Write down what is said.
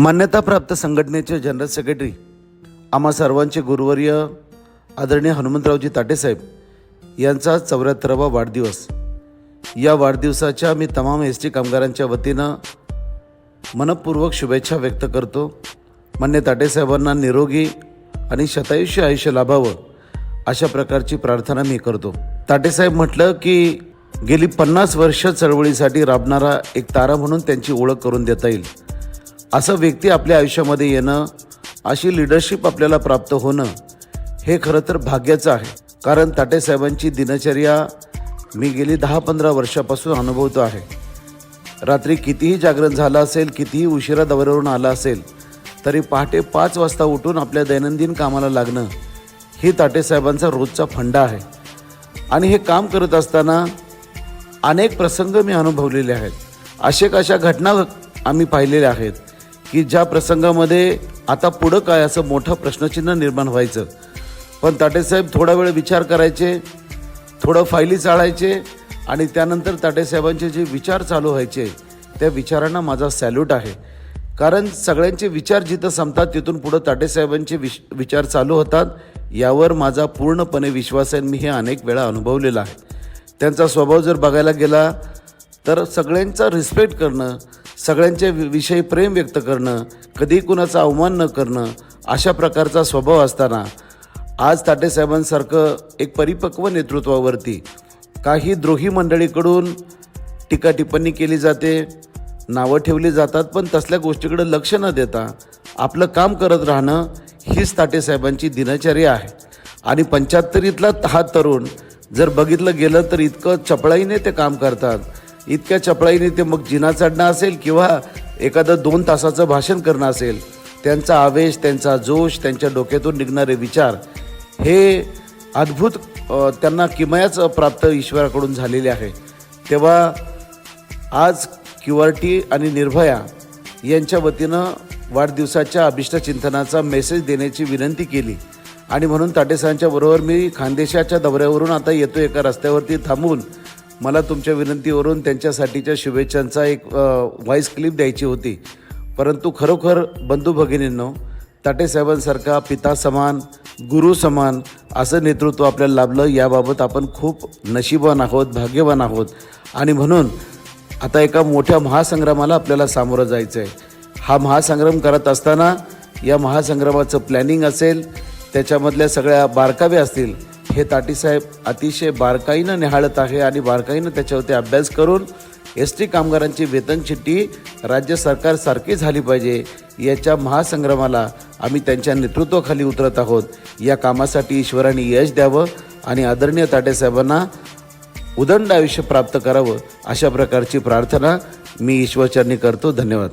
मान्यताप्राप्त संघटनेचे general secretary आम्हा सर्वांचे गुरुवर्य आदरणीय हनुमंतरावजी ताटेसाहेब यांचा चौऱ्याहत्तरावा वाढदिवस. या वाढदिवसाच्या मी तमाम एस टी कामगारांच्या वतीनं मनपूर्वक शुभेच्छा व्यक्त करतो. मान्य ताटेसाहेबांना निरोगी आणि शतायुष्य आयुष्य लाभावं अशा प्रकारची प्रार्थना मी करतो. ताटेसाहेब म्हटलं की गेली पन्नास वर्ष चळवळीसाठी राबणारा एक तारा म्हणून त्यांची ओळख करून देता येईल. असं व्यक्ती आपल्या आयुष्यामध्ये येणं अशी लिडरशिप आपल्याला प्राप्त होणं हे खरं तर भाग्याचं आहे. कारण ताटेसाहेबांची दिनचर्या मी गेली दहा पंधरा वर्षापासून अनुभवतो आहे. रात्री कितीही जागरण झालं असेल कितीही उशिरा दौऱ्यावरून आला असेल तरी पहाटे पाच वाजता उठून आपल्या दैनंदिन कामाला लागणं ही ताटेसाहेबांचा रोजचा फंडा आहे. आणि हे काम करत असताना अनेक प्रसंग मी अनुभवलेले आहेत. असे कशा घटना आम्ही पाहिलेल्या आहेत. की ज्या प्रसंगामध्ये आता पुढं काय असं मोठं प्रश्नचिन्ह निर्माण व्हायचं. पण ताटेसाहेब थोडा वेळ विचार करायचे थोडं फायली चाळायचे आणि त्यानंतर ताटेसाहेबांचे जे विचार चालू व्हायचे त्या विचारांना माझा सॅल्यूट आहे. कारण सगळ्यांचे विचार जिथं संपतात तिथून पुढं ताटेसाहेबांचे विश विचार चालू होतात. यावर माझा पूर्णपणे विश्वास आहे मी हे अनेक वेळा अनुभवलेला आहे. त्यांचा स्वभाव जर बघायला गेला तर सगळ्यांचा रिस्पेक्ट करणं सगळ्यांच्या वि- विषयी प्रेम व्यक्त करणं कधी कुणाचा अवमान न करणं अशा प्रकारचा स्वभाव असताना आज ताटेसाहेबांसारखं एक परिपक्व नेतृत्वावरती काही द्रोही मंडळीकडून टीका टिप्पणी केली जाते नावं ठेवली जातात पण तसल्या गोष्टीकडे लक्ष न देता आपलं काम करत राहणं हीच ताटेसाहेबांची दिनचर्या आहे. आणि पंच्याहत्तरीतला हा तरुण जर बघितलं गेलं तर इतकं चपळाईने ते काम करतात. इतक्या चपळाईने ते मग जिना चढणं असेल किंवा एखादं दोन तासाचं भाषण करणं असेल त्यांचा आवेश त्यांचा जोश त्यांच्या डोक्यातून निघणारे विचार हे अद्भुत त्यांना किमयाच प्राप्त ईश्वराकडून झालेले आहे. तेव्हा आज क्यू आर टी आणि निर्भया यांच्या वतीनं वाढदिवसाच्या अभिष्टचिंतनाचा मेसेज देण्याची विनंती केली. आणि म्हणून ताटेसांच्या बरोबर मी खानदेशाच्या दौऱ्यावरून आता येतो एका रस्त्यावरती थांबून मला तुमच्या विनंतीवरून त्यांच्यासाठीच्या शुभेच्छांचा एक व्हॉईस क्लिप द्यायची होती. परंतु खरोखर बंधू भगिनींनो ताटेसाहेबांसारखा पिता समान गुरु समान असं नेतृत्व आपल्याला लाभलं याबाबत आपण खूप नशीबवान आहोत भाग्यवान आहोत. आणि म्हणून आता एका मोठ्या महासंग्रामाला आपल्याला सामोरं जायचं आहे हा महासंग्राम करत असताना या महासंग्रामाचं प्लॅनिंग असेल त्याच्यामधल्या सगळ्या बारकावे असतील हे ताटीसाहेब अतिशय बारकाईनं निहाळत आहे आणि बारकाईनं त्याच्यावरती अभ्यास करून एस टी कामगारांची वेतन चिठ्ठी राज्य सरकारसारखी झाली पाहिजे याच्या महासंग्रामाला आम्ही त्यांच्या नेतृत्वाखाली उतरत आहोत. या कामासाठी ईश्वराने यश द्यावं आणि आदरणीय ताटेसाहेबांना उदंड आयुष्य प्राप्त करावं अशा प्रकारची प्रार्थना मी ईश्वरचरणी करतो. धन्यवाद.